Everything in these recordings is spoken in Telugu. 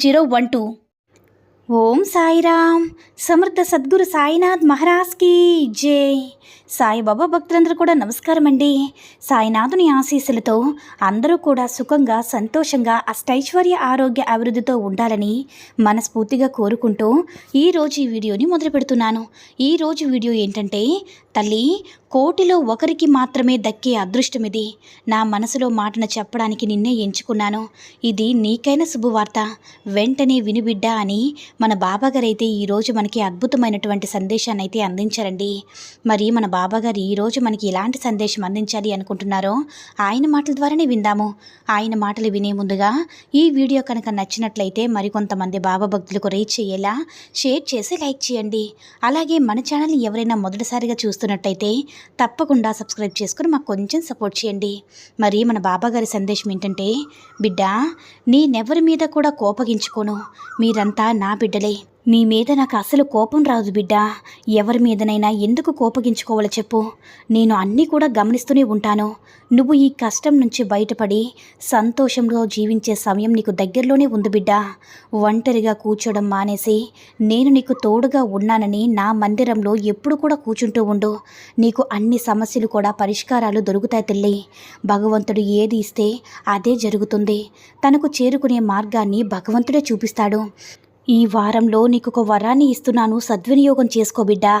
zero one two Om Sairam. Samartha Sadguru Sainath మహారాజ్కి జై. సాయిబాబా భక్తులందరూ కూడా నమస్కారం అండి సాయినాథుని ఆశీస్సులతో అందరూ కూడా సుఖంగా సంతోషంగా అష్టైశ్వర్య ఆరోగ్య అభివృద్ధితో ఉండాలని మనస్ఫూర్తిగా కోరుకుంటూ ఈరోజు ఈ వీడియోని మొదలు పెడుతున్నాను. ఈరోజు వీడియో ఏంటంటే తల్లి కోటిలో ఒకరికి మాత్రమే దక్కే అదృష్టం ఇది. నా మనసులో మాటను చెప్పడానికి నిన్నే ఎంచుకున్నాను. ఇది నీకైన శుభవార్త. వెంటనే వినుబిడ్డ అని మన బాబాగారు అయితే ఈరోజు మనకి అద్భుతమైనటువంటి సందేశాన్ని అయితే అందించారండి. మరి మన బాబాగారు ఈరోజు మనకి ఎలాంటి సందేశం అందించాలి అనుకుంటున్నారో ఆయన మాటల ద్వారానే విందాము. ఆయన మాటలు వినే ముందుగా ఈ వీడియో కనుక నచ్చినట్లయితే మరికొంతమంది బాబా భక్తులకు రీచ్ అయ్యేలా షేర్ చేసి లైక్ చేయండి. అలాగే మన ఛానల్ని ఎవరైనా మొదటిసారిగా చూస్తున్నట్టయితే తప్పకుండా సబ్స్క్రైబ్ చేసుకుని మాకు కొంచెం సపోర్ట్ చేయండి. మరి మన బాబాగారి సందేశం ఏంటంటే బిడ్డ నేనెవరి మీద కూడా కోపగించుకోను. మీరంతా నా బిడ్డ బిడ్డలే. మీ మీద నాకు అసలు కోపం రాదు బిడ్డ. ఎవరి మీదనైనా ఎందుకు కోపగించుకోవాలో చెప్పు. నేను అన్నీ కూడా గమనిస్తూనే ఉంటాను. నువ్వు ఈ కష్టం నుంచి బయటపడి సంతోషంలో జీవించే సమయం నీకు దగ్గరలోనే ఉంది బిడ్డ. ఒంటరిగా కూర్చోడం మానేసి నేను నీకు తోడుగా ఉన్నానని నా మందిరంలో ఎప్పుడు కూడా కూర్చుంటూ ఉండు. నీకు అన్ని సమస్యలు కూడా పరిష్కారాలు దొరుకుతాయి తల్లి. భగవంతుడు ఏది ఇస్తే అదే జరుగుతుంది. తనకు చేరుకునే మార్గాన్ని భగవంతుడే చూపిస్తాడు. ఈ వారంలో నీకు ఒక వరాన్ని ఇస్తున్నాను. సద్వినియోగం చేసుకో బిడ్డా.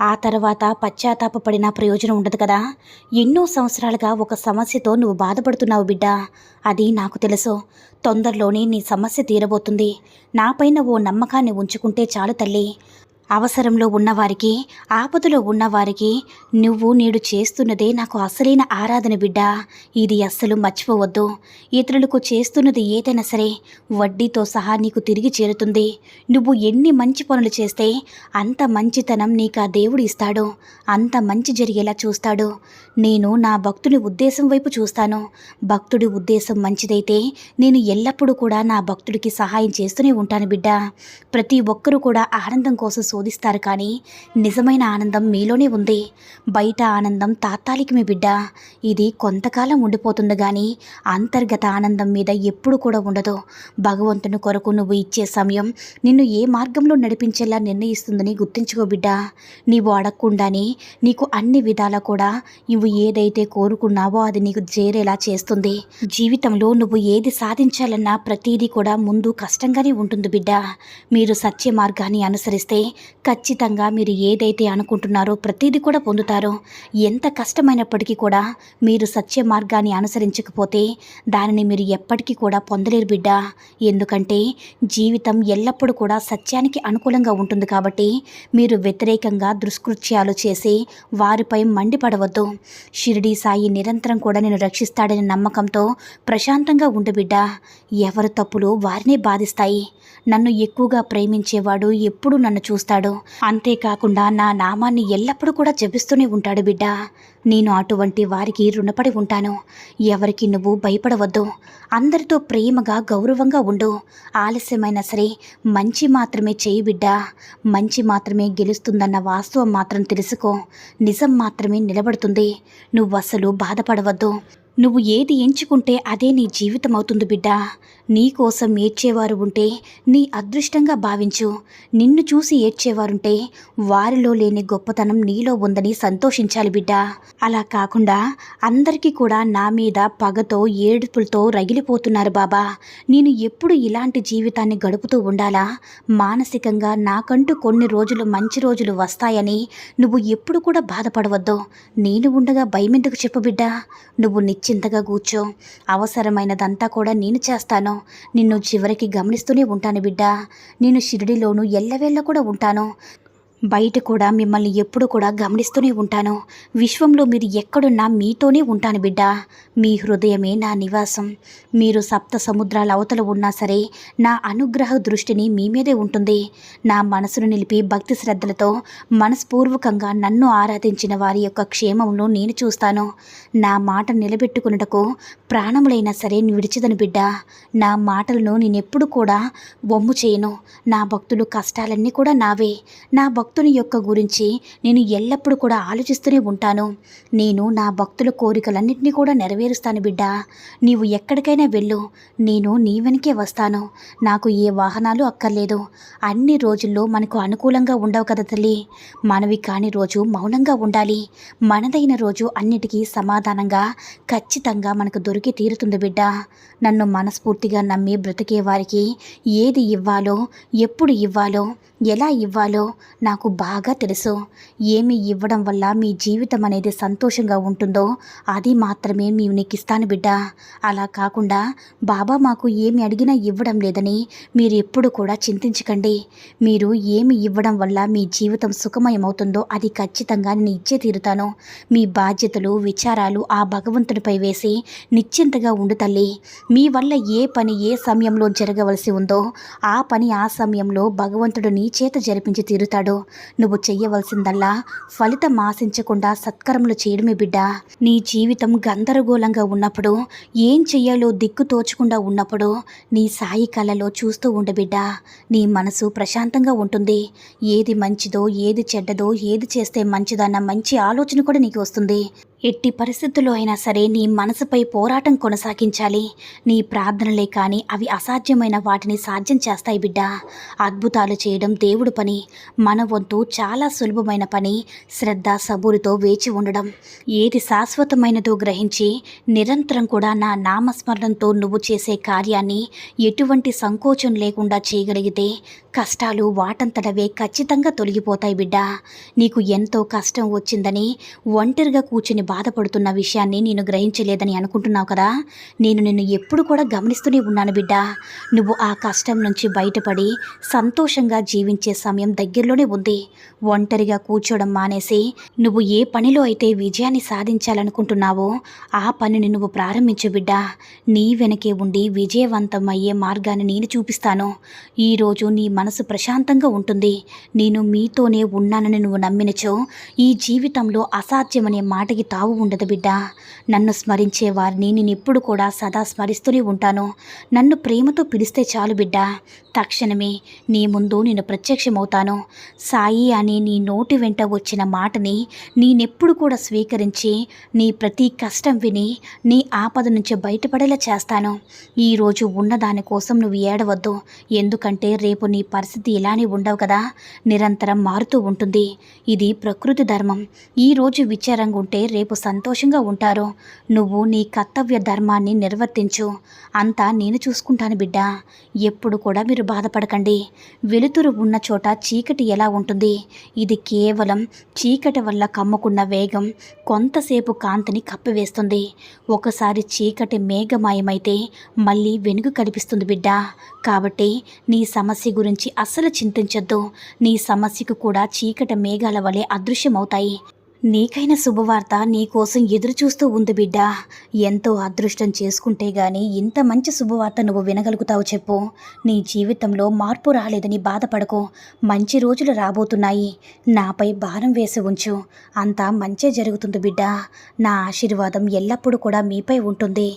ఆ తర్వాత పశ్చాత్తాపపడిన ప్రయోజనం ఉండదు కదా. ఎన్నో సంవత్సరాలుగా ఒక సమస్యతో నువ్వు బాధపడుతున్నావు బిడ్డా. అది నాకు తెలుసు. తొందరలోనే నీ సమస్య తీరబోతుంది. నాపైన ఓ నమ్మకాన్ని ఉంచుకుంటే చాలు తల్లి. అవసరంలో ఉన్నవారికి ఆపదలో ఉన్నవారికి నువ్వు నేడు చేస్తున్నదే నాకు అసలైన ఆరాధన బిడ్డ. ఇది అస్సలు మర్చిపోవద్దు. ఇతరులకు చేస్తున్నది ఏదైనా సరే వడ్డీతో సహా నీకు తిరిగి చేరుతుంది. నువ్వు ఎన్ని మంచి పనులు చేస్తే అంత మంచితనం నీకు ఆ దేవుడు ఇస్తాడు. అంత మంచి జరిగేలా చూస్తాడు. నేను నా భక్తుని ఉద్దేశం వైపు చూస్తాను. భక్తుడి ఉద్దేశం మంచిదైతే నేను ఎల్లప్పుడూ కూడా నా భక్తుడికి సహాయం చేస్తూనే ఉంటాను బిడ్డ. ప్రతి ఒక్కరూ కూడా ఆనందం కోసం శోధిస్తారు కానీ నిజమైన ఆనందం మీలోనే ఉంది. బయట ఆనందం తాత్కాలికమే బిడ్డ. ఇది కొంతకాలం ఉండిపోతుంది కానీ అంతర్గత ఆనందం మీద ఎప్పుడు కూడా ఉండదు. భగవంతుని కొరకు నువ్వు ఇచ్చే సమయం నిన్ను ఏ మార్గంలో నడిపించేలా నిర్ణయిస్తుందని గుర్తుంచుకో బిడ్డ. నీవు అడగకుండానే నీకు అన్ని విధాలా కూడా నువ్వు ఏదైతే కోరుకున్నావో అది నీకు చేరేలా చేస్తుంది. జీవితంలో నువ్వు ఏది సాధించాలన్నా ప్రతీది కూడా ముందు కష్టంగానే ఉంటుంది బిడ్డ. మీరు సత్య మార్గాన్ని అనుసరిస్తే ఖచ్చితంగా మీరు ఏదైతే అనుకుంటున్నారో ప్రతీది కూడా పొందుతారు. ఎంత కష్టమైనప్పటికీ కూడా మీరు సత్య మార్గాన్ని అనుసరించకపోతే దానిని మీరు ఎప్పటికీ కూడా పొందలేరు బిడ్డ. ఎందుకంటే జీవితం ఎల్లప్పుడూ కూడా సత్యానికి అనుకూలంగా ఉంటుంది కాబట్టి మీరు వ్యతిరేకంగా దుష్కృత్యాలు చేసి వారిపై మండిపడవద్దు. షిరిడి సాయి నిరంతరం కూడా నేను రక్షిస్తాడనే నమ్మకంతో ప్రశాంతంగా ఉండు బిడ్డ. ఎవరి తప్పులు వారినే బాధిస్తాయి. నన్ను ఎక్కువగా ప్రేమించేవాడు ఎప్పుడు నన్ను చూస్తాడు. అంతేకాకుండా నా నామాన్ని ఎల్లప్పుడూ కూడా జపిస్తూనే ఉంటాడు బిడ్డ. నేను అటువంటి వారికి రుణపడి ఉంటాను. ఎవరికి నువ్వు భయపడవద్దు. అందరితో ప్రేమగా గౌరవంగా ఉండు. ఆలస్యమైనా సరే మంచి మాత్రమే చేయి బిడ్డ. మంచి మాత్రమే గెలుస్తుందన్న వాస్తవం మాత్రం తెలుసుకో. నిజం మాత్రమే నిలబడుతుంది. నువ్వు అసలు బాధపడవద్దు. నువ్వు ఏది ఎంచుకుంటే అదే నీ జీవితం అవుతుంది బిడ్డ. నీ కోసం ఏడ్చేవారు ఉంటే నీ అదృష్టంగా భావించు. నిన్ను చూసి ఏడ్చేవారుంటే వారిలో లేని గొప్పతనం నీలో ఉందని సంతోషించాలి బిడ్డ. అలా కాకుండా అందరికీ కూడా నా మీద పగతో ఏడుపులతో రగిలిపోతున్నారు బాబా. నేను ఎప్పుడు ఇలాంటి జీవితాన్ని గడుపుతూ ఉండాలా? మానసికంగా నాకంటూ కొన్ని రోజులు మంచి రోజులు వస్తాయని నువ్వు ఎప్పుడు కూడా బాధపడవద్దు. నేను ఉండగా భయమెందుకు చెప్పు బిడ్డ. నువ్వు నిశ్చింతగా కూర్చో. అవసరమైనదంతా కూడా నేను చేస్తాను. నిన్ను చివరికి గమనిస్తూనే ఉంటాను బిడ్డ. నేను షిరిడిలోను ఎల్లవేళ్ళ కూడా ఉంటాను. బయట కూడా మిమ్మల్ని ఎప్పుడు కూడా గమనిస్తూనే ఉంటాను. విశ్వంలో మీరు ఎక్కడున్నా మీతోనే ఉంటాను బిడ్డ. మీ హృదయమే నా నివాసం. మీరు సప్త సముద్రాల అవతల ఉన్నా సరే నా అనుగ్రహ దృష్టిని మీ మీదే ఉంటుంది. నా మనసును నిలిపి భక్తి శ్రద్ధలతో మనస్పూర్వకంగా నన్ను ఆరాధించిన వారి యొక్క క్షేమంలో నేను చూస్తాను. నా మాట నిలబెట్టుకున్నటకు ప్రాణములైనా సరే విడిచిదను బిడ్డ. నా మాటలను నేనెప్పుడు కూడా బొమ్ము చేయను. నా భక్తులు కష్టాలన్నీ కూడా నావే. నా భక్తుని యొక్క గురించి నేను ఎల్లప్పుడూ కూడా ఆలోచిస్తూనే ఉంటాను. నేను నా భక్తుల కోరికలన్నింటినీ కూడా నెరవేరుస్తాను బిడ్డ. నీవు ఎక్కడికైనా వెళ్ళు. నేను నీ వెనకే వస్తాను. నాకు ఏ వాహనాలు అక్కర్లేదు. అన్ని రోజుల్లో మనకు అనుకూలంగా ఉండవు కదా తల్లి. మనవి కాని రోజు మౌనంగా ఉండాలి. మనదైన రోజు అన్నిటికీ సమాధానంగా ఖచ్చితంగా మనకు దొరికి తీరుతుంది బిడ్డ. నన్ను మనస్ఫూర్తిగా నమ్మి బ్రతికే వారికి ఏది ఇవ్వాలో ఎప్పుడు ఇవ్వాలో ఎలా ఇవ్వాలో నాకు నాకు బాగా తెలుసు. ఏమి ఇవ్వడం వల్ల మీ జీవితం అనేది సంతోషంగా ఉంటుందో అది మాత్రమే మేము నీకు ఇస్తాను బిడ్డ. అలా కాకుండా బాబా మాకు ఏమి అడిగినా ఇవ్వడం లేదని మీరు ఎప్పుడు కూడా చింతించకండి. మీరు ఏమి ఇవ్వడం వల్ల మీ జీవితం సుఖమయమవుతుందో అది ఖచ్చితంగా నేను ఇచ్చే తీరుతాను. మీ బాధ్యతలు విచారాలు ఆ భగవంతుడిపై వేసి నిశ్చింతగా ఉండు తల్లి. మీ వల్ల ఏ పని ఏ సమయంలో జరగవలసి ఉందో ఆ పని ఆ సమయంలో భగవంతుడు నీ చేత జరిపించి తీరుతాడు. నువ్వు చెయ్యవలసిందల్లా ఫలితం ఆశించకుండా సత్కరములు చేయడమే బిడ్డ. నీ జీవితం గందరగోళంగా ఉన్నప్పుడు ఏం చెయ్యాలో దిక్కు తోచకుండా ఉన్నప్పుడు నీ సాయి కళ్ళలో చూస్తూ ఉండు బిడ్డ. నీ మనసు ప్రశాంతంగా ఉంటుంది. ఏది మంచిదో ఏది చెడ్డదో ఏది చేస్తే మంచిదన్న మంచి ఆలోచన కూడా నీకు వస్తుంది. ఎట్టి పరిస్థితుల్లో అయినా సరే నీ మనసుపై పోరాటం కొనసాగించాలి. నీ ప్రార్థనలే కానీ అవి అసాధ్యమైన వాటిని సాధ్యం చేస్తాయి బిడ్డ. అద్భుతాలు చేయడం దేవుడు పని. మన వంతు చాలా సులభమైన పని. శ్రద్ధ సబూరితో వేచి ఉండడం. ఏది శాశ్వతమైనదో గ్రహించి నిరంతరం కూడా నా నామస్మరణంతో నువ్వు చేసే కార్యాన్ని ఎటువంటి సంకోచం లేకుండా చేయగలిగితే కష్టాలు వాటంతటవే ఖచ్చితంగా తొలగిపోతాయి బిడ్డ. నీకు ఎంతో కష్టం వచ్చిందని ఒంటరిగా కూర్చుని బాధపడుతున్న విషయాన్ని నేను గ్రహించలేదని అనుకుంటున్నావు కదా? నేను నిన్ను ఎప్పుడు కూడా గమనిస్తూనే ఉన్నాను బిడ్డ. నువ్వు ఆ కష్టం నుంచి బయటపడి సంతోషంగా జీవించే సమయం దగ్గరలోనే ఉంది. ఒంటరిగా కూర్చోవడం మానేసి నువ్వు ఏ పనిలో అయితే విజయాన్ని సాధించాలనుకుంటున్నావో ఆ పనిని నువ్వు ప్రారంభించు బిడ్డ. నీ వెనకే ఉండి విజయవంతం అయ్యే మార్గాన్ని నేను చూపిస్తాను. ఈరోజు నీ మనసు ప్రశాంతంగా ఉంటుంది. నేను మీతోనే ఉన్నానని నువ్వు నమ్మినచో ఈ జీవితంలో అసాధ్యమనే మాటకి తావు ఉండదు బిడ్డ. నన్ను స్మరించే వారిని నేను ఎప్పుడు కూడా సదా స్మరిస్తూనే ఉంటాను. నన్ను ప్రేమతో పిలిస్తే చాలు బిడ్డ. తక్షణమే నీ ముందు నేను ప్రత్యక్షమవుతాను. సాయి అనే నీ నోటి వెంట వచ్చిన మాటని నేనెప్పుడు కూడా స్వీకరించి నీ ప్రతి కష్టం విని నీ ఆపద నుంచి బయటపడేలా చేస్తాను. ఈరోజు ఉన్న దానికోసం నువ్వు ఏడవద్దు. ఎందుకంటే రేపు నీ పరిస్థితి ఇలానే ఉండవు కదా. నిరంతరం మారుతూ ఉంటుంది. ఇది ప్రకృతి ధర్మం. ఈరోజు విచారంగా ఉంటే రేపు సంతోషంగా ఉంటారు. నువ్వు నీ కర్తవ్య ధర్మాన్ని నిర్వర్తించు. అంతా నేను చూసుకుంటాను బిడ్డ. ఎప్పుడు కూడా మీరు బాధపడకండి. వెలుతురు ఉన్న చోట చీకటి ఎలా ఉంటుంది? ఇది కేవలం చీకటి వల్ల కమ్ముకున్న వేగం కొంతసేపు కాంతిని కప్పివేస్తుంది. ఒకసారి చీకటి మేఘమాయమైతే మళ్ళీ వెనుక కనిపిస్తుంది బిడ్డ. కాబట్టి నీ సమస్య గురించి అస్సలు చింతించొద్దు. నీ సమస్యకు కూడా చీకటి మేఘాల వలె అదృశ్యమవుతాయి. నీకైన శుభవార్త నీకోసం ఎదురుచూస్తూ ఉంది బిడ్డ. ఎంతో అదృష్టం చేసుకుంటే గాని ఇంత మంచి శుభవార్త నువ్వు వినగలుగుతావు చెప్పు. నీ జీవితంలో మార్పు రాలేదని బాధపడకు. మంచి రోజులు రాబోతున్నాయి. నాపై భారం వేసి ఉంచు. అంతా మంచే జరుగుతుంది బిడ్డ. నా ఆశీర్వాదం ఎల్లప్పుడూ కూడా మీపై ఉంటుంది.